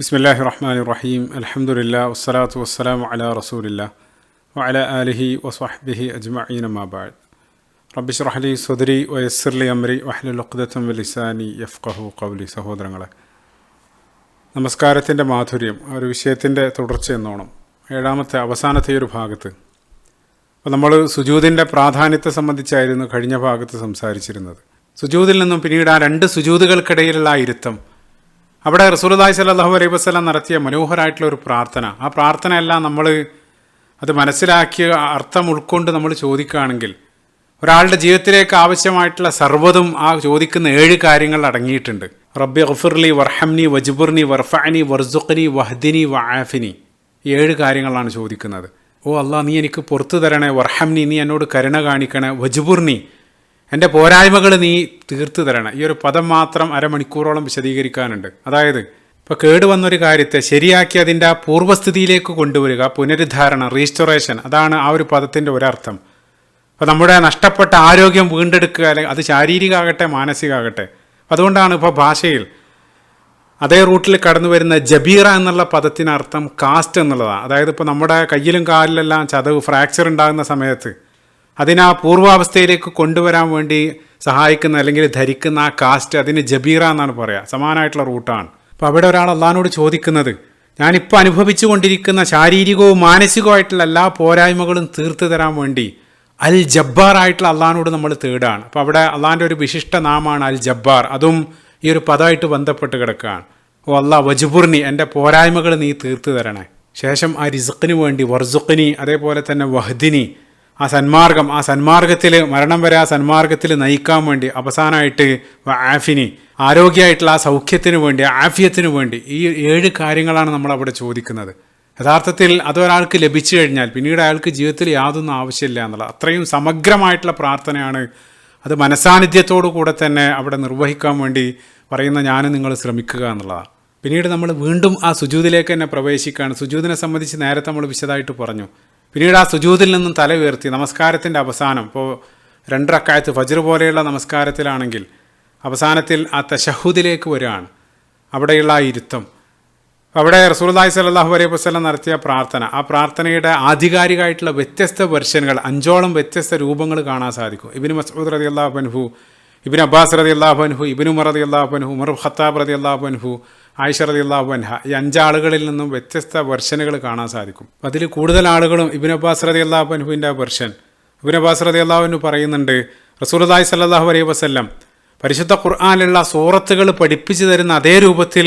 ബിസ്മില്ലാഹി റഹ്മാൻ റഹീം അലഹമുല്ല വസ്സലാത്തു വസ്സലാം അല റസൂലില്ല വഅല ആലിഹി വസ്വഹ്ബിഹി അജ്മഈൻ അമ്മാബാദ് റബ്ബിഷ് റഹ്ലി സുദരി വയസ്സർലി അമ്രി വഹ്ലുഖദത്തം വലിസാനി യഫ്ഖഹു കൗലി സഹോദരങ്ങളെ നമസ്കാരത്തിന്റെ മാധുര്യം ആ ഒരു വിഷയത്തിന്റെ തുടർച്ച എന്നോണം. ഏഴാമത്തെ അവസാനത്തെ ഒരു ഭാഗത്ത്. അപ്പോൾ നമ്മൾ സുജൂതിന്റെ പ്രാധാന്യത്തെ സംബന്ധിച്ചായിരുന്നു കഴിഞ്ഞ ഭാഗത്ത് സംസാരിച്ചിരുന്നത്. സുജൂതിൽ നിന്നും പിന്നീട് ആ രണ്ട് സുജൂതുകൾക്കിടയിലുള്ള ആ ഇരുത്തം അവിടെ റസൂലുല്ലാഹി സ്വല്ലല്ലാഹു അലൈഹി വസ്ലാം നടത്തിയ മനോഹരമായിട്ടുള്ള ഒരു പ്രാർത്ഥന. ആ പ്രാർത്ഥനയെല്ലാം നമ്മൾ അത് മനസ്സിലാക്കിയ അർത്ഥം ഉൾക്കൊണ്ട് നമ്മൾ ചോദിക്കുകയാണെങ്കിൽ ഒരാളുടെ ജീവിതത്തിലേക്ക് ആവശ്യമായിട്ടുള്ള സർവതും ആ ചോദിക്കുന്ന ഏഴ് കാര്യങ്ങൾ അടങ്ങിയിട്ടുണ്ട്. റബ്ബി ഗഫുർലി വർഹംനി വജ്ബുർനി വർഫാനി വർസുഖനി വഹദിനി വആഫിനി. ഈ ഏഴ് കാര്യങ്ങളാണ് ചോദിക്കുന്നത്. ഓ അല്ലാ നീ എനിക്ക് പുറത്തു തരണേ വർഹംനി നീ എന്നോട് കരുണ കാണിക്കണേ വജ്ബുർനി എന്റെ പോരായ്മകൾ നീ തീർത്തു തരണം. ഈ ഒരു പദം മാത്രം അരമണിക്കൂറോളം വിശദീകരിക്കാനുണ്ട്. അതായത് ഇപ്പോൾ കേടുവന്നൊരു കാര്യത്തെ ശരിയാക്കി അതിന്റെ ആ പൂർവസ്ഥിതിയിലേക്ക് കൊണ്ടുവരിക പുനരുദ്ധാരണം റീസ്റ്റോറേഷൻ അതാണ് ആ ഒരു പദത്തിന്റെ ഒരർത്ഥം. അപ്പോൾ നമ്മുടെ നഷ്ടപ്പെട്ട ആരോഗ്യം വീണ്ടെടുക്കുക അല്ലെങ്കിൽ അത് ശാരീരികമാകട്ടെ മാനസികമാകട്ടെ അതുകൊണ്ടാണ് ഇപ്പോൾ ഭാഷയിൽ അതേ റൂട്ടിൽ കടന്നു വരുന്ന ജബീറ എന്നുള്ള പദത്തിനർത്ഥം കാസ്റ്റ് എന്നുള്ളതാണ് അതായത് ഇപ്പോൾ നമ്മുടെ കയ്യിലും കാലിലെല്ലാം ചതവ് ഫ്രാക്ചർ ഉണ്ടാകുന്ന സമയത്ത് അതിനെ ആ പൂർവാവസ്ഥയിലേക്ക് കൊണ്ടുവരാൻ വേണ്ടി സഹായിക്കുന്ന അല്ലെങ്കിൽ ധരിക്കുന്ന ആ കാസ്റ്റ് അതിന് ജബീറ എന്നാണ് പറയുക സമാനമായിട്ടുള്ള റൂട്ടാണ്. അപ്പോൾ അവിടെ ഒരാൾ അള്ളഹാനോട് ചോദിക്കുന്നത് ഞാനിപ്പോൾ അനുഭവിച്ചു കൊണ്ടിരിക്കുന്ന ശാരീരികവും മാനസികവുമായിട്ടുള്ള എല്ലാ പോരായ്മകളും തീർത്തു തരാൻ വേണ്ടി അൽ ജബ്ബാർ ആയിട്ടുള്ള അള്ളഹാനോട് നമ്മൾ തേടാണ്. അപ്പോൾ അവിടെ അള്ളാഹാന്റെ ഒരു വിശിഷ്ട നാമാണ് അൽ ജബ്ബാർ. അതും ഈ ഒരു പദമായിട്ട് ബന്ധപ്പെട്ട് കിടക്കുകയാണ്. ഓ അല്ലാ വജുബുർണി എന്റെ പോരായ്മകൾ നീ തീർത്തു തരണേ. ശേഷം ആ റിസുക്കിന് വേണ്ടി വർസുഖിനി അതേപോലെ തന്നെ വഹദിനി ആ സന്മാർഗം ആ സന്മാർഗത്തിൽ മരണം വരെ ആ സന്മാർഗത്തിൽ നയിക്കാൻ വേണ്ടി അവസാനമായിട്ട് ആഫിനി ആരോഗ്യമായിട്ടുള്ള ആ സൗഖ്യത്തിന് വേണ്ടി ആഫിയത്തിന് വേണ്ടി ഈ ഏഴ് കാര്യങ്ങളാണ് നമ്മൾ അവിടെ ചോദിക്കുന്നത്. യഥാർത്ഥത്തിൽ അതൊരാൾക്ക് ലഭിച്ചു കഴിഞ്ഞാൽ പിന്നീട് അയാൾക്ക് ജീവിതത്തിൽ യാതൊന്നും ആവശ്യമില്ല എന്നുള്ളത് അത്രയും സമഗ്രമായിട്ടുള്ള പ്രാർത്ഥനയാണ് അത് മനസാന്നിധ്യത്തോടു കൂടെ തന്നെ അവിടെ നിർവഹിക്കാൻ വേണ്ടി പറയുന്ന ഞാനും നിങ്ങൾ ശ്രമിക്കുക എന്നുള്ളതാണ്. പിന്നീട് നമ്മൾ വീണ്ടും ആ സുജൂതിലേക്ക് തന്നെ പ്രവേശിക്കുകയാണ്. സുജൂതിനെ സംബന്ധിച്ച് നേരത്തെ നമ്മൾ വിശദമായിട്ട് പറഞ്ഞു. പിന്നീട് ആ സുജൂതിൽ നിന്നും തല ഉയർത്തി നമസ്കാരത്തിന്റെ അവസാനം. ഇപ്പോൾ രണ്ടരക്കായത്ത് ഫജർ പോലെയുള്ള നമസ്കാരത്തിലാണെങ്കിൽ അവസാനത്തിൽ ആ തശഹുദിലേക്ക് വരികയാണ്. അവിടെയുള്ള ആ ഇരുത്തം. അവിടെ റസൂൽദായ് സലാഹു അലൈഹി വസ്ലം നടത്തിയ പ്രാർത്ഥന. ആ പ്രാർത്ഥനയുടെ ആധികാരികമായിട്ടുള്ള വ്യത്യസ്ത വെർഷനുകൾ അഞ്ചോളം വ്യത്യസ്ത രൂപങ്ങൾ കാണാൻ സാധിക്കും. ഇബിന് മസൂദ് റതി അള്ളാഹുബൻഹു ഇബിൻ അബ്ബാസ് റതി അള്ളാഹുബൻഹു ഇബിൻ ഉമർ റതി അള്ളാഹുബൻഹു ഉമർ ഖത്താബ് റതി അള്ളാഹുബൻഹു ആയിഷ റതി അള്ളാഹുബൻഹ ഈ അഞ്ചാളുകളിൽ നിന്നും വ്യത്യസ്ത വെർഷനുകൾ കാണാൻ സാധിക്കും. അതിൽ കൂടുതൽ ആളുകളും ഇബിൻ അബ്ബാസ് റതി അള്ളാഹുബൻഹുവിന്റെ വെർഷൻ. ഇബിൻ അബ്ബാസ് റതി അള്ളാഹുബൻഹു പറയുന്നുണ്ട് റസൂൽദായ് സല്ലാഹു അലൈഹി വസ്ലം പരിശുദ്ധ ഖുർആാനിലുള്ള സൂറത്തുകൾ പഠിപ്പിച്ചു തരുന്ന അതേ രൂപത്തിൽ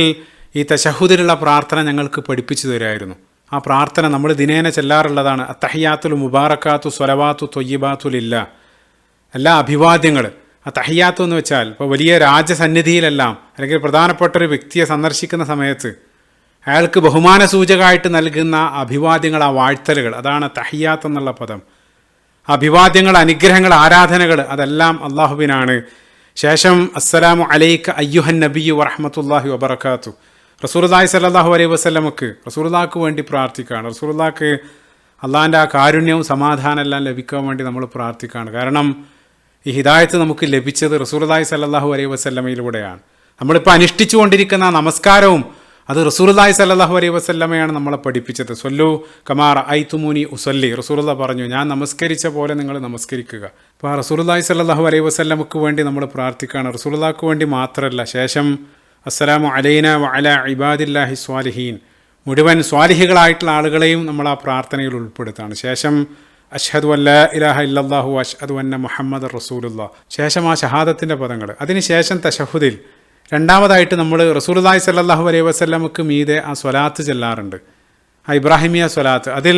ഈ തശഹുദിലുള്ള പ്രാർത്ഥന ഞങ്ങൾക്ക് പഠിപ്പിച്ചു തരുമായിരുന്നു ആ പ്രാർത്ഥന നമ്മൾ ദിനേന ചെല്ലാറുള്ളതാണ്. അത്തഹിയാത്തുൽ മുബാറക്കാത്തു സ്വലവാത്തു തൊയ്യബാത്തുലില്ല എല്ലാ അഭിവാദ്യങ്ങൾ ആ തഹയ്യാത്തു എന്ന് വെച്ചാൽ ഇപ്പോൾ വലിയ രാജസന്നിധിയിലെല്ലാം അല്ലെങ്കിൽ പ്രധാനപ്പെട്ട ഒരു വ്യക്തിയെ സന്ദർശിക്കുന്ന സമയത്ത് അയാൾക്ക് ബഹുമാന സൂചകമായിട്ട് നൽകുന്ന അഭിവാദ്യങ്ങൾ ആ വാഴ്ത്തലുകൾ അതാണ് തഹിയാത്ത് എന്നുള്ള പദം. അഭിവാദ്യങ്ങൾ അനുഗ്രഹങ്ങൾ ആരാധനകൾ അതെല്ലാം അള്ളാഹുവിനാണ്. ശേഷം അസ്സലാമു അലൈക്ക് അയ്യുഹൻ നബിയു വറഹമത്തല്ലാഹി വബർക്കാത്തു റസൂർദായ് സല്ലാഹു അലൈഹി വസ്ലമക്ക് റസൂർദാക്ക് വേണ്ടി പ്രാർത്ഥിക്കുകയാണ് റസൂർദാക്ക് അള്ളാഹിന്റെ ആ കാരുണ്യവും സമാധാനം എല്ലാം ലഭിക്കാൻ വേണ്ടി നമ്മൾ പ്രാർത്ഥിക്കുകയാണ് കാരണം ഈ ഹിദായത്ത് നമുക്ക് ലഭിച്ചത് റസൂർദായ് സല്ലാഹു അലൈഹി വസ്ലമയിലൂടെയാണ് നമ്മളിപ്പോൾ അനുഷ്ഠിച്ചു കൊണ്ടിരിക്കുന്ന നമസ്കാരവും അത് റസൂർദായ് സല്ലാഹു അലൈഹി വസ്ലമയാണ് നമ്മളെ പഠിപ്പിച്ചത്. സൊല്ലു കമാർ ഐ തുമുനി ഉസല്ലി. റസൂർദ പറഞ്ഞു ഞാൻ നമസ്കരിച്ച പോലെ നിങ്ങൾ നമസ്കരിക്കുക. അപ്പോൾ ആ റസൂർദായ് സല്ലാഹു അലൈഹി വസ്ലമക്ക് വേണ്ടി നമ്മൾ പ്രാർത്ഥിക്കുകയാണ്. റസൂർദാക്ക് വേണ്ടി മാത്രമല്ല ശേഷം അസ്സലാമു അലൈന വഅല ഇബാദില്ലാഹി സ്വാലിഹീൻ. മുഴുവൻ സ്വാലിഹികളായിട്ടുള്ള ആളുകളെയും നമ്മൾ ആ പ്രാർത്ഥനയിൽ ഉൾപ്പെടുത്താണ്. ശേഷം അഷ്ഹദു അല്ല ഇലാഹ ഇല്ലാഹു അഷ്ഹദു അന്ന മുഹമ്മദ് റസൂലുള്ള. ശേഷം ആ ഷഹാദത്തിന്റെ പദങ്ങൾ അതിനുശേഷം തഷഹുദിൽ രണ്ടാമതായിട്ട് നമ്മൾ റസൂലുല്ലാഹി സല്ലാഹു അലൈഹി വസ്ലമക്ക് മീതെ ആ സ്വലാത്ത് ചെല്ലാറുണ്ട്. ആ ഇബ്രാഹിമിയ സ്വലാത്ത്. അതിൽ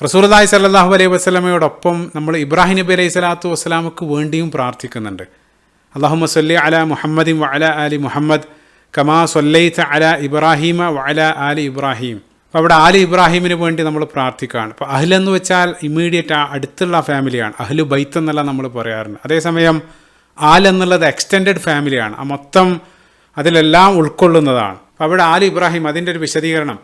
റസൂലുല്ലാഹി സല്ലാഹു അലൈഹി വസ്ലമയോടൊപ്പം നമ്മൾ ഇബ്രാഹിം നബി അലൈഹി സ്വലാത്തു വസ്സലാമക്ക് വേണ്ടിയും പ്രാർത്ഥിക്കുന്നുണ്ട്. അള്ളാഹുമ സല്ലി അല മുഹമ്മദിൻ വഅല അലി മുഹമ്മദ് കമാ സൊല്ലൈത്ത് അല ഇബ്രാഹിമ വഅല അലി ഇബ്രാഹിം. അപ്പോൾ അവിടെ ആലി ഇബ്രാഹിമിന് വേണ്ടി നമ്മൾ പ്രാർത്ഥിക്കുകയാണ്. അപ്പോൾ അഹ്ലെന്ന് വെച്ചാൽ ഇമ്മീഡിയറ്റ് അടുത്തുള്ള ഫാമിലിയാണ് അഹ്ലു ബൈത്ത് എന്നല്ല നമ്മൾ പറയാറുണ്ട്. അതേസമയം ആൽ എന്നുള്ളത് എക്സ്റ്റെൻഡഡ് ഫാമിലിയാണ് ആ മൊത്തം അതിലെല്ലാം ഉൾക്കൊള്ളുന്നതാണ്. അപ്പോൾ അവിടെ ആലി ഇബ്രാഹിം അതിന്റെ ഒരു വിശദീകരണം.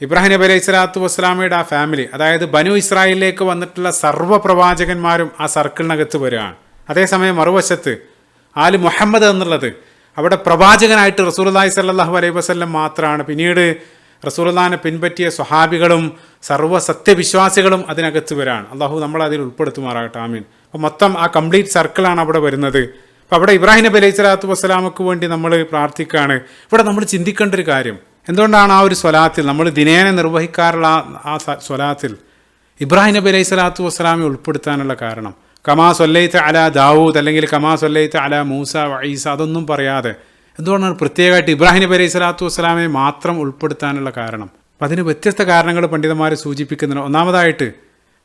ഇബ്രാഹിം നബി അലൈഹി സ്വലാത്തു വസ്സലാമയുടെ ആ ഫാമിലി അതായത് ബനു ഇസ്രായേലിലേക്ക് വന്നിട്ടുള്ള സർവ പ്രവാചകന്മാരും ആ സർക്കിളിനകത്ത് വരികയാണ്. അതേസമയം മറുവശത്ത് ആൽ മുഹമ്മദ് എന്നുള്ളത് അവിടെ പ്രവാചകനായിട്ട് റസൂൽ റസൂലുള്ളാഹി സ്വല്ലല്ലാഹു അലൈഹി വസല്ലം മാത്രമാണ് പിന്നീട് റസൂലുള്ളാഹിനെ പിൻപറ്റിയ സ്വഹാബികളും സർവസത്യവിശ്വാസികളും അതിനകത്ത് വരാണ്. അള്ളാഹു നമ്മൾ അതിൽ ഉൾപ്പെടുത്തുമാറാകട്ടെ. ആമീൻ. അപ്പോൾ മൊത്തം ആ കംപ്ലീറ്റ് സർക്കിളാണ് അവിടെ വരുന്നത്. അപ്പോൾ അവിടെ ഇബ്രാഹിം നബി അലൈഹി സ്വലാത്തു വസ്സലാമക്ക് വേണ്ടി നമ്മൾ പ്രാർത്ഥിക്കുകയാണ് ഇവിടെ നമ്മൾ ചിന്തിക്കേണ്ട ഒരു കാര്യം. എന്തുകൊണ്ടാണ് ആ ഒരു സ്വലാത്തിൽ നമ്മൾ ദിനേനെ നിർവഹിക്കാറുള്ള ആ സ്വലാത്തിൽ ഇബ്രാഹിം നബി അലൈഹി സ്വലാത്തു വസ്സലാമെ ഉൾപ്പെടുത്താനുള്ള കാരണം? കമാ സൊല്ലൈത്ത് അല ദാവൂദ് അല്ലെങ്കിൽ കമാ സൊല്ലൈത്ത് അല മൂസ വൈസ അതൊന്നും പറയാതെ എന്തുകൊണ്ടാണ് പ്രത്യേകമായിട്ട് ഇബ്രാഹിം നബി അലൈഹി സ്വലാത്തു വസ്സലാമെ മാത്രം ഉൾപ്പെടുത്താനുള്ള കാരണം? അതിന് വ്യത്യസ്ത കാരണങ്ങൾ പണ്ഡിതന്മാർ സൂചിപ്പിക്കുന്നുണ്ട്. ഒന്നാമതായിട്ട്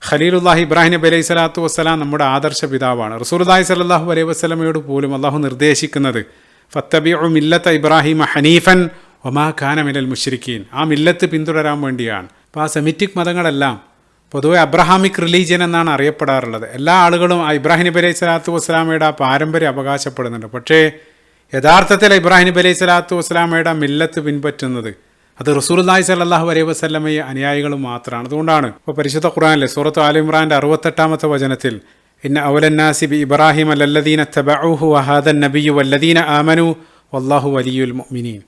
ഖലീലുല്ലാഹി ഇബ്രാഹിം നബി അലൈഹി സ്വലാത്തു വസ്സലാം നമ്മുടെ ആദർശ പിതാവാണ്. റസൂലുല്ലാഹി സലാഹു അലൈഹി വസ്ലമയോട് പോലും അള്ളാഹു നിർദ്ദേശിക്കുന്നത് ഫത്തബിഉ മില്ലത്ത് ഇബ്രാഹിം ഹനീഫൻ ഒമാ ഖാന മിനൽ മുഷരിക്കീൻ ആ മില്ലത്ത് പിന്തുടരാൻ വേണ്ടിയാണ്. അപ്പോൾ ആ സെമിറ്റിക് മതങ്ങളെല്ലാം പൊതുവെ അബ്രഹാമിക് റിലീജിയൻ എന്നാണ് അറിയപ്പെടാറുള്ളത്. എല്ലാ ആളുകളും ആ ഇബ്രാഹിം നബി അലൈഹി സ്വലാത്തു വസ്സലാമയുടെ ആ പാരമ്പര്യം അവകാശപ്പെടുന്നുണ്ട്. പക്ഷേ യഥാർത്ഥത്തിൽ ഇബ്രാഹിം നബി അലൈഹി സ്വലാത്തു വസ്സലാമയുടെ മില്ലത്ത് പിൻപറ്റുന്നത് അത് റസൂൽനായി സല്ലാഹു അലൈഹി വസ്ലമയെ അനുയായികൾ മാത്രമാണ്. അതുകൊണ്ടാണ് ഇപ്പോൾ പരിശുദ്ധ ഖുറാനിലെ സൂറത്ത് ആൽ ഇമ്രാന്റെ അറുപത്തെട്ടാമത്തെ വചനത്തിൽ ഇന്ന ഔലന്നാസി ബി ഇബ്രാഹിം അല്ലല്ലദീന തബഉഹു വഹാദൻ നബിയു വല്ലദീന ആമനു വല്ലാഹു വലിയുൽ മുഅ്മിനീൻ.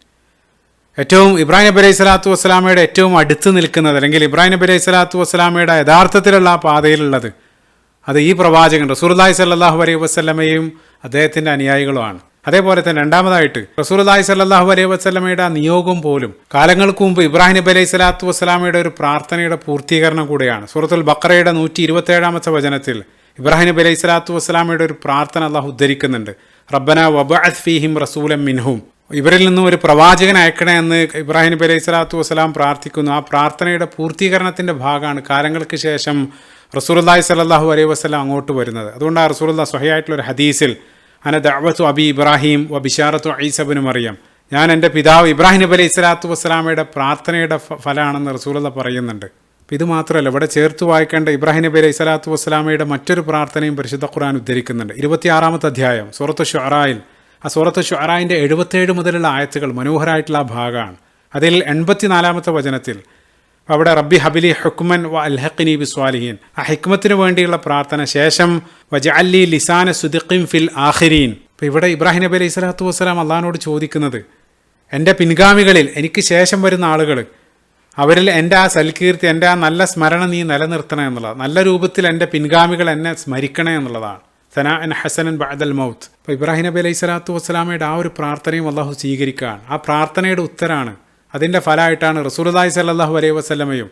ഏറ്റവും ഇബ്രാഹിം നബി അലൈഹി സ്വലാത്തു വസ്സലാമയുടെ ഏറ്റവും അടുത്ത് നിൽക്കുന്നത് അല്ലെങ്കിൽ ഇബ്രാഹിം നബി അലൈഹി സ്വലാത്തു വസ്സലാമയുടെ യഥാർത്ഥത്തിലുള്ള ആ പാതയിലുള്ളത് അത് ഈ പ്രവാചകൻ റസൂർലായി സല്ലാഹു അലൈഹി വസ്ലമയും അദ്ദേഹത്തിന്റെ അനുയായികളുമാണ്. അതേപോലെ തന്നെ രണ്ടാമതായിട്ട് റസൂർലായി സല്ലാഹു അലൈഹി വസ്ലമയുടെ നിയോഗം പോലും കാലങ്ങൾക്ക് മുമ്പ് ഇബ്രാഹിം നബി അലൈഹി സ്വലാത്തു വസ്സലാമയുടെ ഒരു പ്രാർത്ഥനയുടെ പൂർത്തീകരണം കൂടെയാണ്. സൂറത്തുൽ ബക്കറയുടെ നൂറ്റി ഇരുപത്തേഴാമത്തെ വചനത്തിൽ ഇബ്രാഹിം നബി അലൈഹി സ്വലാത്തു വസ്സലാമയുടെ ഒരു പ്രാർത്ഥന അള്ളാഹു ഉദ്ധരിക്കുന്നുണ്ട്. റബ്ബന വബഅത് ഫീഹിം റസൂലം മിൻഹും. ഇവരിൽ നിന്നും ഒരു പ്രവാചകൻ അയക്കണേ എന്ന് ഇബ്രാഹിം നബി അലൈഹി സ്വലാത്തു വസ്സലാം പ്രാർത്ഥിക്കുന്നു. ആ പ്രാർത്ഥനയുടെ പൂർത്തീകരണത്തിന്റെ ഭാഗമാണ് കാലങ്ങൾക്ക് ശേഷം റസൂലുല്ലാഹി സ്വല്ലല്ലാഹു അലൈഹി വസ്ലാം അങ്ങോട്ട് വരുന്നത്. അതുകൊണ്ട് ആ റസൂലുള്ള സ്വഹയായിട്ടുള്ള ഒരു ഹദീസിൽ അന ദഅവത്തു അബി ഇബ്രാഹിം വ ബിഷാറത്തു ഐസബിന് മറിയം. ഞാൻ എന്റെ പിതാവ് ഇബ്രാഹിം നബി അലൈഹി സ്വലാത്തു വസ്സലാമയുടെ പ്രാർത്ഥനയുടെ ഫലമാണെന്ന് റസൂലുള്ള പറയുന്നുണ്ട്. ഇത് മാത്രമല്ല ഇവിടെ ചേർത്ത് വായിക്കേണ്ട ഇബ്രാഹിം നബി അലൈഹി സ്വലാത്തു വസ്സലാമയുടെ മറ്റൊരു പ്രാർത്ഥനയും പരിശുദ്ധ ഖുർആൻ ഉദ്ധരിക്കുന്നുണ്ട്. ഇരുപത്തിയാറാമത്തെ അധ്യായം സൂറത്ത് ഷുറായിൽ ആ സൂറത്ത് ഷുറായിന്റെ എഴുപത്തേഴ് മുതലുള്ള ആയത്തുകൾ മനോഹരമായിട്ടുള്ള ആ ഭാഗമാണ്. അതിൽ എൺപത്തിനാലാമത്തെ വചനത്തിൽ അവിടെ റബ്ബി ഹബിലി ഹുക്മൻ വ അൽഹഖിനി ബി സ്വാലിഹീൻ ആ ഹിക്മത്തിന് വേണ്ടിയുള്ള പ്രാർത്ഥന ശേഷം വജ അല്ലി ലിസാന സുദിഖിം ഫിൽ ആഖിരീൻ. അപ്പോൾ ഇവിടെ ഇബ്രാഹിം നബി അലൈഹി സ്വലാത്തു വസ്സലാം അള്ളഹാനോട് ചോദിക്കുന്നത് എന്റെ പിൻഗാമികളിൽ എനിക്ക് ശേഷം വരുന്ന ആളുകൾ അവരിൽ എന്റെ ആ സൽകീർത്തി എന്റെ ആ നല്ല സ്മരണ നീ നിലനിർത്തണം എന്നുള്ളത് നല്ല രൂപത്തിൽ എന്റെ പിൻഗാമികൾ എന്നെ സ്മരിക്കണേ എന്നുള്ളതാണ്. സനാ എൻ ഹസനൻ ബഅദൽ മൗത്ത്. അപ്പോൾ ഇബ്രാഹിം നബി അലൈഹി സ്വലാത്തു വസ്സലാമയുടെ ആ ഒരു പ്രാർത്ഥനയും അള്ളാഹു സ്വീകരിക്കുകയാണ്. ആ പ്രാർത്ഥനയുടെ ഉത്തരാണ് അതിന്റെ ഫലമായിട്ടാണ് റസൂലുല്ലാഹി സല്ലല്ലാഹു അലൈഹി വസ്ലമയും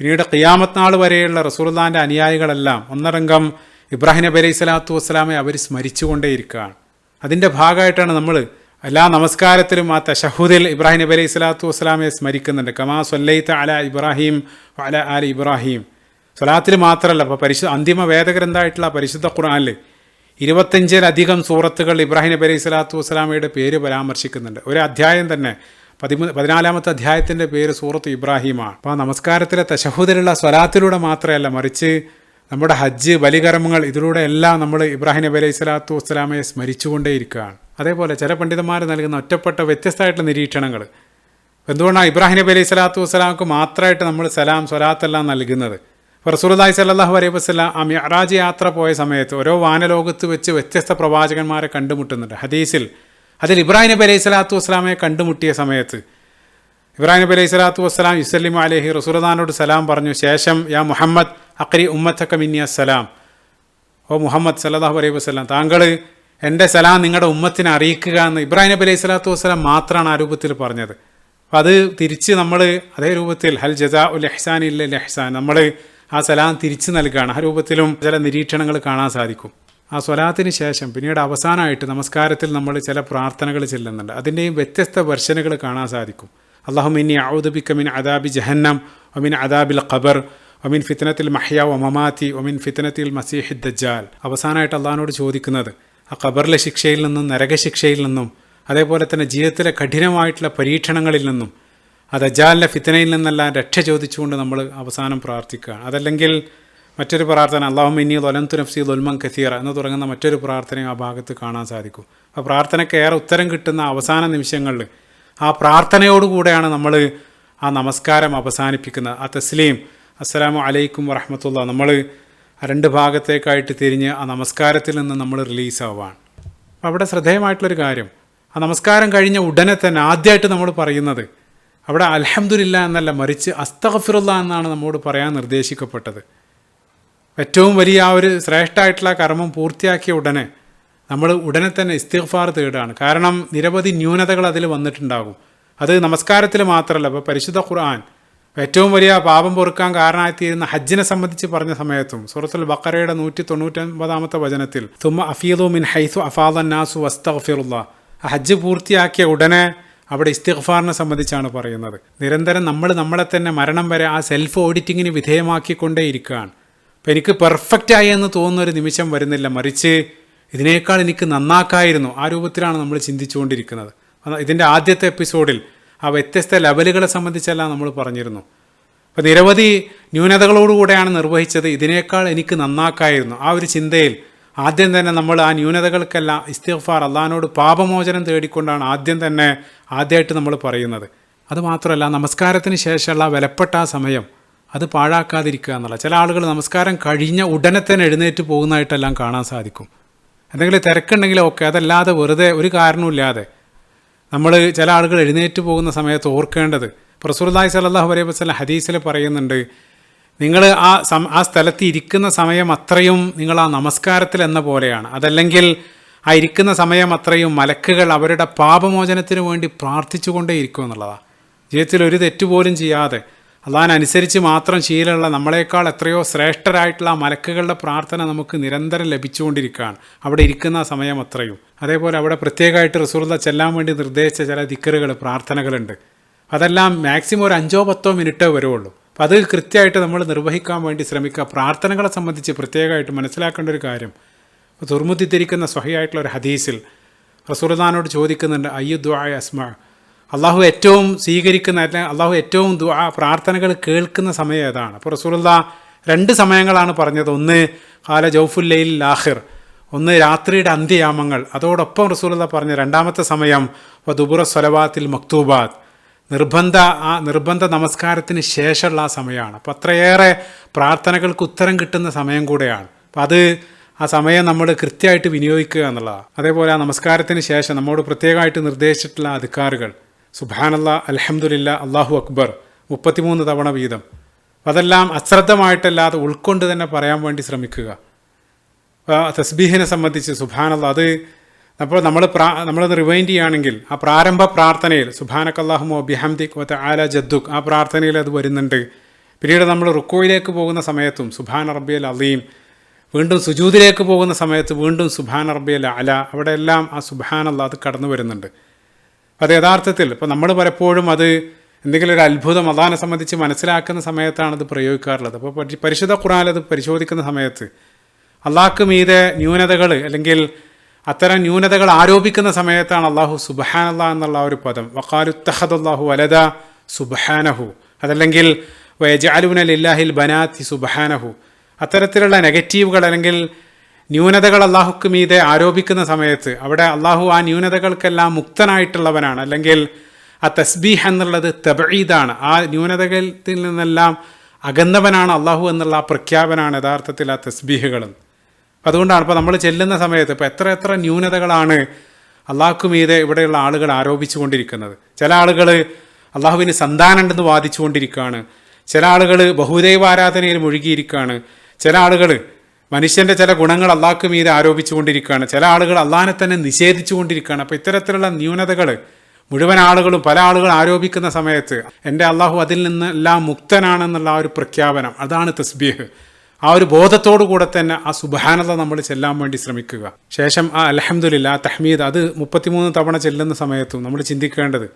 പിന്നീട് ഖിയാമത്ത് നാൾ വരെയുള്ള റസൂലുള്ളാഹിന്റെ അനുയായികളെല്ലാം ഒന്നടങ്കം ഇബ്രാഹിം നബി അലൈഹി സ്വലാത്തു വസ്സലാമെ അവർ സ്മരിച്ചുകൊണ്ടേയിരിക്കുകയാണ്. അതിന്റെ ഭാഗമായിട്ടാണ് നമ്മൾ എല്ലാ നമസ്കാരത്തിലും ആ തഷഹുദിൽ ഇബ്രാഹിം നബി അലൈഹി സ്വലാത്തു വസ്സലാമെ സ്മരിക്കുന്നുണ്ട്. കമാ സൊല്ലൈത്ത അല ഇബ്രാഹിം അല അല ഇബ്രാഹിം. സ്വലാത്തിൽ മാത്രമല്ല അപ്പോൾ പരിശു അന്തിമ വേദഗ്രന്ഥമായിട്ടുള്ള പരിശുദ്ധ ഖുർആനിൽ ഇരുപത്തഞ്ചിലധികം സൂറത്തുകൾ ഇബ്രാഹിം നബി അലൈഹി സ്വലാത്തു വസ്സലാമയുടെ പേര് പരാമർശിക്കുന്നുണ്ട്. ഒരു അധ്യായം തന്നെ പതിമൂന്ന് പതിനാലാമത്തെ അധ്യായത്തിന്റെ പേര് സൂറത്ത് ഇബ്രാഹിമാണ്. അപ്പോൾ നമസ്കാരത്തിലെ തശഹുദിലുള്ള സ്വലാത്തിലൂടെ മാത്രമല്ല മറിച്ച് നമ്മുടെ ഹജ്ജ് ബലികർമ്മങ്ങൾ ഇതിലൂടെ എല്ലാം നമ്മൾ ഇബ്രാഹിം നബി അലൈഹി സ്വലാത്തു വസ്സലാമയെ സ്മരിച്ചുകൊണ്ടേയിരിക്കുകയാണ്. അതേപോലെ ചില പണ്ഡിതന്മാർ നൽകുന്ന ഒറ്റപ്പെട്ട വ്യത്യസ്തമായിട്ടുള്ള നിരീക്ഷണങ്ങൾ എന്തുകൊണ്ടാണ് ഇബ്രാഹിം നബി അലൈഹി സ്വലാത്തു വസ്സലാമക്ക് മാത്രമായിട്ട് നമ്മൾ സലാം സ്വലാത്തെല്ലാം നൽകുന്നത്? ഇപ്പോൾ റസൂലുള്ളാഹി സ്വല്ലല്ലാഹു അലൈഹി വസ്ലാം ആ മിഅറാജ് യാത്ര പോയ സമയത്ത് ഓരോ വാനലോകത്ത് വെച്ച് വ്യത്യസ്ത പ്രവാചകന്മാരെ കണ്ടുമുട്ടുന്നുണ്ട്. ഹദീസിൽ അതിൽ ഇബ്രാഹിം നബി അലൈഹി സ്വലാത്തു വസ്സലാമയെ കണ്ടുമുട്ടിയ സമയത്ത് ഇബ്രാഹിം നബി അലൈഹി സ്വലാത്തു വസ്സലാം യുസല്ലിം അലഹി റസൂലുദാനോട് സലാം പറഞ്ഞു ശേഷം യാ മുഹമ്മദ് അക്രി ഉമ്മത്തക്ക മിന്നി സലാം. ഓ മുഹമ്മദ് സല്ലാഹു അലൈഹി വസ്ലാം താങ്കൾ എന്റെ സലാം നിങ്ങളുടെ ഉമ്മത്തിനെ അറിയിക്കുക എന്ന് ഇബ്രാഹിം നബി അലൈഹി സ്വലാത്തു വസ്സലാം മാത്രമാണ് ആ രൂപത്തിൽ പറഞ്ഞത്. അപ്പം അത് തിരിച്ച് നമ്മൾ അതേ രൂപത്തിൽ ഹൽ ജസാ ഉൽ എഹ്സാൻ ഇല്ല ലഹ്സാൻ നമ്മൾ ആ സലാം തിരിച്ചു നൽകുകയാണ് ആ രൂപത്തിലും ചില നിരീക്ഷണങ്ങൾ കാണാൻ സാധിക്കും. ആ സ്വലാത്തിന് ശേഷം പിന്നീട് അവസാനമായിട്ട് നമസ്കാരത്തിൽ നമ്മൾ ചില പ്രാർത്ഥനകൾ ചെല്ലുന്നുണ്ട്. അതിന്റെയും വ്യത്യസ്ത വെർഷനുകൾ കാണാൻ സാധിക്കും. അള്ളാഹു മിനി ഔദബിക്ക മിൻ അദാബി ജഹന്നം ഒമിൻ അദാബിൽ ഖബർ ഒമിൻ ഫിത്തനത്തിൽ മഹ്യ ഒമമാത്തി ഒമിൻ ഫിത്തനത്തിൽ മസീഹിദ് ദജ്ജാൽ. അവസാനമായിട്ട് അള്ളാഹിനോട് ചോദിക്കുന്നത് ആ ഖബറിലെ ശിക്ഷയിൽ നിന്നും നരകശിക്ഷയിൽ നിന്നും അതേപോലെ തന്നെ ജീവിതത്തിലെ കഠിനമായിട്ടുള്ള പരീക്ഷണങ്ങളിൽ നിന്നും ആ ദജാലിന്റെ ഫിത്തനയിൽ നിന്നെല്ലാം രക്ഷ ചോദിച്ചുകൊണ്ട് നമ്മൾ അവസാനം പ്രാർത്ഥിക്കുകയാണ്. അതല്ലെങ്കിൽ മറ്റൊരു പ്രാർത്ഥന അള്ളാഹു മിന്നി തൊലന്തു നഫ്സി ദുൽമൻ കസീറ എന്ന് തുടങ്ങുന്ന മറ്റൊരു പ്രാർത്ഥനയും ആ ഭാഗത്ത് കാണാൻ സാധിക്കും. അപ്പോൾ പ്രാർത്ഥനയ്ക്ക് ഏറെ ഉത്തരം കിട്ടുന്ന അവസാന നിമിഷങ്ങളിൽ ആ പ്രാർത്ഥനയോടുകൂടെയാണ് നമ്മൾ ആ നമസ്കാരം അവസാനിപ്പിക്കുന്നത്. ആ തസ്ലീം അസ്സലാമു അലൈക്കും വറഹമത്തുള്ള നമ്മൾ രണ്ട് ഭാഗത്തേക്കായിട്ട് തിരിഞ്ഞ് ആ നമസ്കാരത്തിൽ നിന്ന് നമ്മൾ റിലീസാവാണ് അപ്പോൾ അവിടെ ശ്രദ്ധേയമായിട്ടുള്ളൊരു കാര്യം ആ നമസ്കാരം കഴിഞ്ഞ ഉടനെ തന്നെ ആദ്യമായിട്ട് നമ്മൾ പറയുന്നത് അവിടെ അലഹമുല്ല എന്നല്ല മറിച്ച് അസ്തഗഫിറുല്ല എന്നാണ് നമ്മോട് പറയാൻ നിർദ്ദേശിക്കപ്പെട്ടത്. ഏറ്റവും വലിയ ആ ഒരു ശ്രേഷ്ഠമായിട്ടുള്ള കർമ്മം പൂർത്തിയാക്കിയ ഉടനെ നമ്മൾ ഉടനെ തന്നെ ഇസ്തിഗ്ഫാർ തേടുകയാണ്. കാരണം നിരവധി ന്യൂനതകൾ അതിൽ വന്നിട്ടുണ്ടാകും. അത് നമസ്കാരത്തിൽ മാത്രമല്ല ഇപ്പോൾ പരിശുദ്ധ ഖുർആൻ ഏറ്റവും വലിയ പാപം പൊറുക്കാൻ കാരണമായിത്തീരുന്ന ഹജ്ജിനെ സംബന്ധിച്ച് പറഞ്ഞ സമയത്തും സൂറത്തുൽ ബക്കറയുടെ നൂറ്റി തൊണ്ണൂറ്റൊൻപതാമത്തെ വചനത്തിൽ തുമ്മ അഫീദു മിൻ ഹൈസു അഫാദന്നാസു വസ്തഗ്ഫിറുല്ല. ആ ഹജ്ജ് പൂർത്തിയാക്കിയ ഉടനെ അവിടെ ഇസ്തിഗ്ഫാറിനെ സംബന്ധിച്ചാണ് പറയുന്നത്. നിരന്തരം നമ്മൾ നമ്മളെ തന്നെ മരണം വരെ ആ സെൽഫ് ഓഡിറ്റിങ്ങിന് വിധേയമാക്കിക്കൊണ്ടേ ഇരിക്കുകയാണ് അപ്പം എനിക്ക് പെർഫെക്റ്റ് ആയി എന്ന് തോന്നുന്ന ഒരു നിമിഷം വരുന്നില്ല. മറിച്ച് ഇതിനേക്കാൾ എനിക്ക് നന്നാക്കായിരുന്നു. ആ രൂപത്തിലാണ് നമ്മൾ ചിന്തിച്ചുകൊണ്ടിരിക്കുന്നത്. ഇതിന്റെ ആദ്യത്തെ എപ്പിസോഡിൽ ആ വ്യത്യസ്ത ലെവലുകളെ സംബന്ധിച്ചെല്ലാം നമ്മൾ പറഞ്ഞിരുന്നു. അപ്പോൾ നിരവധി ന്യൂനതകളോടുകൂടെയാണ് നിർവഹിച്ചത്. ഇതിനേക്കാൾ എനിക്ക് നന്നാക്കായിരുന്നു. ആ ഒരു ചിന്തയിൽ ആദ്യം തന്നെ നമ്മൾ ആ ന്യൂനതകൾക്കെല്ലാം ഇസ്തിഗ്ഫാർ അള്ളഹാനോട് പാപമോചനം തേടിക്കൊണ്ടാണ് ആദ്യം തന്നെ ആദ്യമായിട്ട് നമ്മൾ പറയുന്നത്. അതുമാത്രമല്ല നമസ്കാരത്തിന് ശേഷമുള്ള വിലപ്പെട്ട ആ സമയം അത് പാഴാക്കാതിരിക്കുക എന്നുള്ള. ചില ആളുകൾ നമസ്കാരം കഴിഞ്ഞ ഉടനെ തന്നെ എഴുന്നേറ്റ് പോകുന്നതായിട്ടെല്ലാം കാണാൻ സാധിക്കും. എന്തെങ്കിലും തിരക്കുണ്ടെങ്കിലും ഓക്കെ അതല്ലാതെ വെറുതെ ഒരു കാരണവുമില്ലാതെ നമ്മൾ ചില ആളുകൾ എഴുന്നേറ്റ് പോകുന്ന സമയത്ത് ഓർക്കേണ്ടത് പ്രസുർദായ് സലാഹു അലൈഹി വസ്ലം ഹദീസിൽ പറയുന്നുണ്ട് നിങ്ങൾ ആ സം ആ സ്ഥലത്ത് ഇരിക്കുന്ന സമയം അത്രയും നിങ്ങൾ ആ നമസ്കാരത്തിൽ എന്ന പോലെയാണ്. അതല്ലെങ്കിൽ ആ ഇരിക്കുന്ന സമയം അത്രയും മലക്കുകൾ അവരുടെ പാപമോചനത്തിന് വേണ്ടി പ്രാർത്ഥിച്ചുകൊണ്ടേ ഇരിക്കും എന്നുള്ളതാണ് ജീവിതത്തിൽ ഒരു തെറ്റുപോലും ചെയ്യാതെ അള്ളാഹനുസരിച്ച് മാത്രം ശീലമുള്ള നമ്മളെക്കാൾ എത്രയോ ശ്രേഷ്ഠരായിട്ടുള്ള മലക്കുകളുടെ പ്രാർത്ഥന നമുക്ക് നിരന്തരം ലഭിച്ചുകൊണ്ടിരിക്കുകയാണ്. അവിടെ ഇരിക്കുന്ന സമയം അത്രയും. അതേപോലെ അവിടെ പ്രത്യേകമായിട്ട് റസൂർദ ചെല്ലാൻ വേണ്ടി നിർദ്ദേശിച്ച ചില ദിക്കറുകൾ പ്രാർത്ഥനകളുണ്ട്. അതെല്ലാം മാക്സിമം ഒരു അഞ്ചോ പത്തോ മിനിറ്റേ വരുള്ളൂ അപ്പം അത് കൃത്യമായിട്ട് നമ്മൾ നിർവഹിക്കാൻ വേണ്ടി ശ്രമിക്കുക. പ്രാർത്ഥനകളെ സംബന്ധിച്ച് പ്രത്യേകമായിട്ട് മനസ്സിലാക്കേണ്ട ഒരു കാര്യം. തുർമുദ്ധിത്തിരിക്കുന്ന സ്വഹയായിട്ടുള്ള ഒരു ഹദീസിൽ റസൂർദാനോട് ചോദിക്കുന്നുണ്ട് അയ്യു ദ്വായ അസ്മ. അള്ളാഹു ഏറ്റവും സ്വീകരിക്കുന്ന അള്ളാഹു ഏറ്റവും ദുആ പ്രാർത്ഥനകൾ കേൾക്കുന്ന സമയം ഏതാണ്? അപ്പോൾ റസൂലുള്ള രണ്ട് സമയങ്ങളാണ് പറഞ്ഞത്. ഒന്ന് കാല ജൗഫുല്ലയിൽ ലാഹിർ ഒന്ന് രാത്രിയുടെ അന്ത്യയാമങ്ങൾ. അതോടൊപ്പം റസൂലുള്ള പറഞ്ഞ രണ്ടാമത്തെ സമയം വദുബുറ സ്വലവാത്തിൽ മക്തൂബാത്ത്. നിർബന്ധ ആ നിർബന്ധ നമസ്കാരത്തിന് ശേഷമുള്ള ആ സമയമാണ്. അപ്പോൾ അത്രയേറെ പ്രാർത്ഥനകൾക്ക് ഉത്തരം കിട്ടുന്ന സമയം കൂടെയാണ്. അപ്പോൾ അത് ആ സമയം നമ്മൾ കൃത്യമായിട്ട് വിനിയോഗിക്കുക എന്നുള്ളതാണ്. അതേപോലെ ആ നമസ്കാരത്തിന് ശേഷം നമ്മോട് പ്രത്യേകമായിട്ട് നിർദ്ദേശിച്ചിട്ടുള്ള അധികാറുകൾ സുബാനല്ല അലഹമുല്ല അള്ളാഹു അക്ബർ മുപ്പത്തിമൂന്ന് തവണ വീതം. അതെല്ലാം അശ്രദ്ധമായിട്ടല്ലാതെ ഉൾക്കൊണ്ട് തന്നെ പറയാൻ വേണ്ടി ശ്രമിക്കുക. തസ്ബീഹിനെ സംബന്ധിച്ച് സുബാനല്ല അത് അപ്പോൾ നമ്മൾ പ്രാ നമ്മളത് റിവൈൻഡ് ചെയ്യുകയാണെങ്കിൽ ആ പ്രാരംഭ പ്രാർത്ഥനയിൽ സുബാനക് അള്ളാഹുമോ ബിഹംദിക് വത്ത ആല ജദ്ദുഖ് ആ പ്രാർത്ഥനയിൽ അത് വരുന്നുണ്ട്. പിന്നീട് നമ്മൾ റുക്കോയിലേക്ക് പോകുന്ന സമയത്തും സുബാൻ റബ്ബിയൽ അലീം വീണ്ടും സുജൂദിലേക്ക് പോകുന്ന സമയത്ത് വീണ്ടും സുബാൻ റബ്ബിയൽ അല അവിടെയെല്ലാം ആ സുബാൻ അല്ല അത് കടന്നു വരുന്നുണ്ട്. അത് യഥാർത്ഥത്തിൽ ഇപ്പോൾ നമ്മൾ പലപ്പോഴും അത് എന്തെങ്കിലും ഒരു അത്ഭുതം അതാനെ സംബന്ധിച്ച് മനസ്സിലാക്കുന്ന സമയത്താണ് അത് പ്രയോഗിക്കാറുള്ളത്. അപ്പോൾ പരിശുദ്ധ ഖുറാൻ അത് പരിശോധിക്കുന്ന സമയത്ത് അള്ളാഹ്ക്ക് മീതെ ന്യൂനതകൾ അല്ലെങ്കിൽ അത്തരം ന്യൂനതകൾ ആരോപിക്കുന്ന സമയത്താണ് അള്ളാഹു സുബഹാനല്ല എന്നുള്ള ഒരു പദം. വക്കാലുത്തഹദുല്ലാഹു വലദ സുബഹാനഹു. അതല്ലെങ്കിൽ വൈജാലുനൽ ഇല്ലാഹിൽ ബനാത്തി സുബഹാനഹു. അത്തരത്തിലുള്ള നെഗറ്റീവുകൾ അല്ലെങ്കിൽ ന്യൂനതകൾ അള്ളാഹുക്ക് മീതെ ആരോപിക്കുന്ന സമയത്ത് അവിടെ അള്ളാഹു ആ ന്യൂനതകൾക്കെല്ലാം മുക്തനായിട്ടുള്ളവനാണ്. അല്ലെങ്കിൽ ആ തസ്ബീഹ് എന്നുള്ളത് തബീദാണ് ആ ന്യൂനതകളിൽ നിന്നെല്ലാം അകന്നവനാണ് അള്ളാഹു എന്നുള്ള ആ പ്രഖ്യാപനമാണ് യഥാർത്ഥത്തിൽ ആ തസ്ബീഹുകളും അതുകൊണ്ടാണ് ഇപ്പോൾ നമ്മൾ ചെല്ലുന്ന സമയത്ത് ഇപ്പോൾ എത്ര എത്ര ന്യൂനതകളാണ് അള്ളാഹുക്ക് മീതെ ഇവിടെയുള്ള ആളുകൾ ആരോപിച്ചു കൊണ്ടിരിക്കുന്നത് ചില ആളുകൾ അള്ളാഹുവിന് സന്താനമുണ്ടെന്ന് വാദിച്ചുകൊണ്ടിരിക്കുകയാണ്. ചില ആളുകൾ ബഹുദൈവാരാധനയിൽ മുഴുകിയിരിക്കുകയാണ്. ചില ആളുകൾ മനുഷ്യന്റെ ചില ഗുണങ്ങൾ അള്ളാഹ്ക്ക് മീതെ ആരോപിച്ചുകൊണ്ടിരിക്കുകയാണ്. ചില ആളുകൾ അള്ളാഹിനെ തന്നെ നിഷേധിച്ചുകൊണ്ടിരിക്കുകയാണ്. അപ്പോൾ ഇത്തരത്തിലുള്ള ന്യൂനതകൾ മുഴുവൻ ആളുകളും പല ആളുകൾ ആരോപിക്കുന്ന സമയത്ത് എന്റെ അള്ളാഹു അതിൽ നിന്ന് എല്ലാം മുക്തനാണെന്നുള്ള ആ ഒരു പ്രഖ്യാപനം അതാണ് തസ്ബീഹ്. ആ ഒരു ബോധത്തോടു കൂടെ തന്നെ ആ സുബാനത നമ്മൾ ചെല്ലാൻ വേണ്ടി ശ്രമിക്കുക. ശേഷം ആ അലഹമുല്ല തഹ്മീദ് അത് മുപ്പത്തിമൂന്ന് തവണ ചെല്ലുന്ന സമയത്തും നമ്മൾ ചിന്തിക്കേണ്ടത്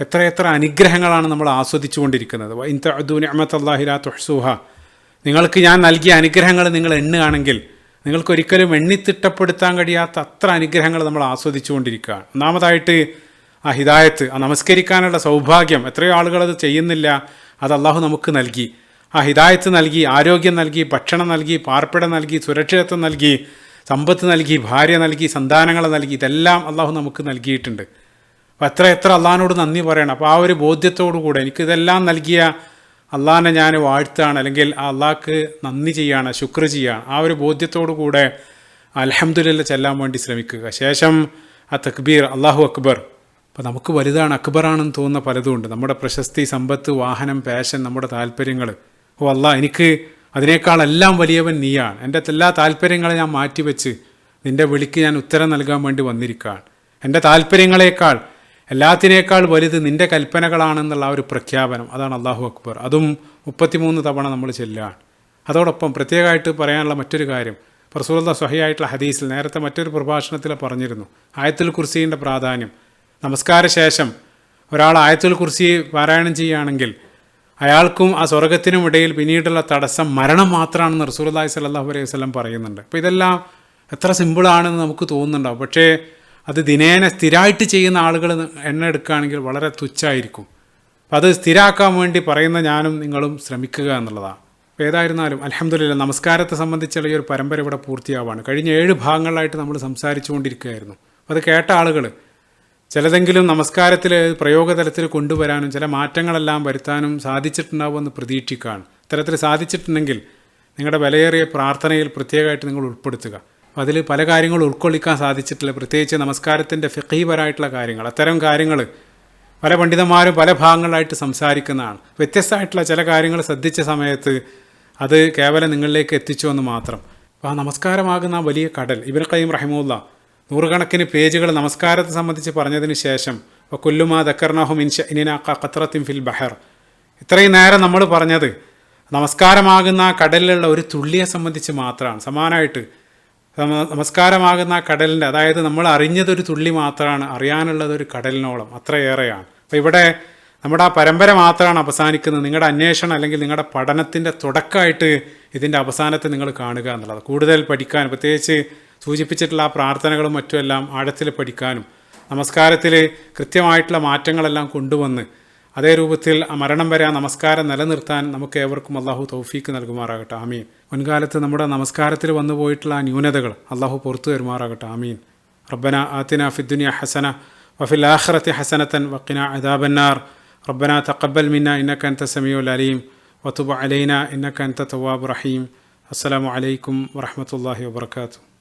എത്രയെത്ര എത്ര അനുഗ്രഹങ്ങളാണ് നമ്മൾ ആസ്വദിച്ചുകൊണ്ടിരിക്കുന്നത്. ഇൻതഅദൂനിഅമത്തല്ലാഹിലാ തുഹ്സൂഹ. നിങ്ങൾക്ക് ഞാൻ നൽകിയ അനുഗ്രഹങ്ങൾ നിങ്ങൾ എണ്ണുകയാണെങ്കിൽ നിങ്ങൾക്കൊരിക്കലും എണ്ണിത്തിട്ടപ്പെടുത്താൻ കഴിയാത്ത അത്ര അനുഗ്രഹങ്ങൾ നമ്മൾ ആസ്വദിച്ചുകൊണ്ടിരിക്കുകയാണ്. ഒന്നാമതായിട്ട് ആ ഹിദായത്ത് ആ നമസ്കരിക്കാനുള്ള സൗഭാഗ്യം. എത്രയോ ആളുകൾ അത് ചെയ്യുന്നില്ല. അത് അള്ളാഹു നമുക്ക് നൽകി. ആ ഹിദായത്ത് നൽകി ആരോഗ്യം നൽകി ഭക്ഷണം നൽകി പാർപ്പിടം നൽകി സുരക്ഷിതത്വം നൽകി സമ്പത്ത് നൽകി ഭാര്യ നൽകി സന്താനങ്ങളെ നൽകി ഇതെല്ലാം അള്ളാഹു നമുക്ക് നൽകിയിട്ടുണ്ട്. അപ്പോൾ എത്ര എത്ര അള്ളാഹിനോട് നന്ദി പറയണം. അപ്പോൾ ആ ഒരു ബോധ്യത്തോടു കൂടെ എനിക്കിതെല്ലാം നൽകിയ അള്ളാഹിനെ ഞാൻ വാഴ്ത്താണ് അല്ലെങ്കിൽ അള്ളാഹ്ക്ക് നന്ദി ചെയ്യാണ് ശുക്ർ ചെയ്യാണ് ആ ഒരു ബോധ്യത്തോടു കൂടെ അലഹമുല്ല ചെല്ലാൻ വേണ്ടി ശ്രമിക്കുക. ശേഷം ആ തക്ബീർ അള്ളാഹു അക്ബർ. അപ്പോൾ നമുക്ക് വലുതാണ് അക്ബറാണെന്ന് തോന്നുന്ന പലതുമുണ്ട് നമ്മുടെ പ്രശസ്തി സമ്പത്ത് വാഹനം പാഷൻ നമ്മുടെ താല്പര്യങ്ങൾ. ഓ അല്ല എനിക്ക് അതിനേക്കാളെല്ലാം വലിയവൻ നീയാണ്. എന്റെ എല്ലാ താല്പര്യങ്ങളെ ഞാൻ മാറ്റിവെച്ച് നിന്റെ വിളിക്ക് ഞാൻ ഉത്തരം നൽകാൻ വേണ്ടി വന്നിരിക്കുകയാണ്. എന്റെ താല്പര്യങ്ങളെക്കാൾ എല്ലാത്തിനേക്കാൾ വലുത് നിന്റെ കൽപ്പനകളാണെന്നുള്ള ആ ഒരു പ്രഖ്യാപനം. അതാണ് അള്ളാഹു അക്ബർ. അതും മുപ്പത്തിമൂന്ന് തവണ നമ്മൾ ചെല്ലുകയാണ്. അതോടൊപ്പം പ്രത്യേകമായിട്ട് പറയാനുള്ള മറ്റൊരു കാര്യം. പ്രസൂലത സ്വഹയായിട്ടുള്ള ഹദീസിൽ നേരത്തെ മറ്റൊരു പ്രഭാഷണത്തിൽ പറഞ്ഞിരുന്നു. ആയത്തുൽ കുർസീന്റെ പ്രാധാന്യം. നമസ്കാര ശേഷം ഒരാൾ ആയത്തുൽ കുർസി പാരായണം ചെയ്യുകയാണെങ്കിൽ അയാൾക്കും ആ സ്വർഗത്തിനും ഇടയിൽ പിന്നീടുള്ള തടസ്സം മരണം മാത്രമാണെന്ന് റസൂൽ അള്ളാഹി സല്ലാഹു അലൈഹി വസ്ലം പറയുന്നുണ്ട്. അപ്പോൾ ഇതെല്ലാം എത്ര സിമ്പിളാണെന്ന് നമുക്ക് തോന്നുന്നുണ്ടാവും. പക്ഷേ അത് ദിനേന സ്ഥിരമായിട്ട് ചെയ്യുന്ന ആളുകൾ എണ്ണ എടുക്കുകയാണെങ്കിൽ വളരെ തുച്ഛായിരിക്കും. അപ്പം അത് സ്ഥിരമാക്കാൻ വേണ്ടി പറയുന്ന ഞാനും നിങ്ങളും ശ്രമിക്കുക എന്നുള്ളതാണ്. ഏതായിരുന്നാലും അലഹമ്മദില്ല നമസ്കാരത്തെ സംബന്ധിച്ചുള്ള ഈ ഒരു പരമ്പര ഇവിടെ പൂർത്തിയാവാണ്. കഴിഞ്ഞ ഏഴ് ഭാഗങ്ങളായിട്ട് നമ്മൾ സംസാരിച്ചുകൊണ്ടിരിക്കുകയായിരുന്നു. അപ്പോൾ അത് കേട്ട ആളുകൾ ചിലതെങ്കിലും നമസ്കാരത്തിൽ പ്രയോഗതലത്തിൽ കൊണ്ടുവരാനും ചില മാറ്റങ്ങളെല്ലാം വരുത്താനും സാധിച്ചിട്ടുണ്ടാവുമെന്ന് പ്രതീക്ഷിക്കുകയാണ്. ഇത്തരത്തിൽ സാധിച്ചിട്ടുണ്ടെങ്കിൽ നിങ്ങളുടെ വിലയേറിയ പ്രാർത്ഥനയിൽ പ്രത്യേകമായിട്ട് നിങ്ങൾ ഉൾപ്പെടുത്തുക. അതിൽ പല കാര്യങ്ങൾ ഉൾക്കൊള്ളിക്കാൻ സാധിച്ചിട്ടില്ല. പ്രത്യേകിച്ച് നമസ്കാരത്തിന്റെ ഫിഖീപരമായിട്ടുള്ള കാര്യങ്ങൾ. അത്തരം കാര്യങ്ങൾ പല പണ്ഡിതന്മാരും പല ഭാഗങ്ങളായിട്ട് സംസാരിക്കുന്നതാണ്. വ്യത്യസ്തമായിട്ടുള്ള ചില കാര്യങ്ങൾ ശ്രദ്ധിച്ച സമയത്ത് അത് കേവലം നിങ്ങളിലേക്ക് എത്തിച്ചു എന്ന് മാത്രം. അപ്പോൾ ആ നമസ്കാരമാകുന്ന ആ വലിയ കടൽ ഇബിൻ കയ്യം റഹിമുല്ല നൂറുകണക്കിന് പേജുകൾ നമസ്കാരത്തെ സംബന്ധിച്ച് പറഞ്ഞതിന് ശേഷം കുല്ലുമാ ദക്കർനാഹും ഇൻഷ ഇനിനാക്ക ഖത്രത്തിൻ ഫിൽ ബഹർ. ഇത്രയും നേരം നമ്മൾ പറഞ്ഞത് നമസ്കാരമാകുന്ന ആ കടലിലുള്ള ഒരു തുള്ളിയെ സംബന്ധിച്ച് മാത്രമാണ്. സമാനമായിട്ട് നമ- നമസ്കാരമാകുന്ന കടലിന്റെ അതായത് നമ്മൾ അറിഞ്ഞതൊരു തുള്ളി മാത്രമാണ് അറിയാനുള്ളതൊരു കടലിനോളം അത്രയേറെയാണ്. അപ്പോൾ ഇവിടെ നമ്മുടെ ആ പരമ്പര മാത്രമാണ് അവസാനിക്കുന്നത്. നിങ്ങളുടെ അന്വേഷണം അല്ലെങ്കിൽ നിങ്ങളുടെ പഠനത്തിന്റെ തുടക്കമായിട്ട് ഇതിന്റെ അവസാനത്തെ നിങ്ങൾ കാണുക എന്നുള്ളത്. കൂടുതൽ പഠിക്കാൻ പ്രത്യേകിച്ച് സൂചിപ്പിച്ചിട്ടുള്ള ആ പ്രാർത്ഥനകളും മറ്റുമെല്ലാം ആഴത്തിൽ പഠിക്കാനും നമസ്കാരത്തിൽ കൃത്യമായിട്ടുള്ള മാറ്റങ്ങളെല്ലാം കൊണ്ടുവന്ന് അതേ രൂപത്തിൽ മരണം വരെ ആ നമസ്കാരം നിലനിർത്താൻ നമുക്ക് ഏവർക്കും അള്ളാഹു തൗഫീക്ക് നൽകുമാറാകട്ടെ. ആമീൻ. മുൻകാലത്ത് നമ്മുടെ നമസ്കാരത്തിൽ വന്നു പോയിട്ടുള്ള ന്യൂനതകൾ അള്ളാഹു പുറത്തു തരുമാറാകട്ടെ. ആമീൻ. റബ്ബന ആത്തിന ഫിദ്ദുനിയ ഹസന വഫിൽ ആഹ്റത്തി ഹസനത്തൻ വക്കിന അദാബന്നാർ. റബ്ബന തക്കബൽ മിന്ന ഇന്നക്കൻ തസമിയുൽ അലീം വത്തുബ അലൈന ഇന്നക്കൻ തവാബ് റഹീം. അസ്സലാമു അലൈക്കും വറഹമത്തല്ലാഹി വാബർക്കാത്തു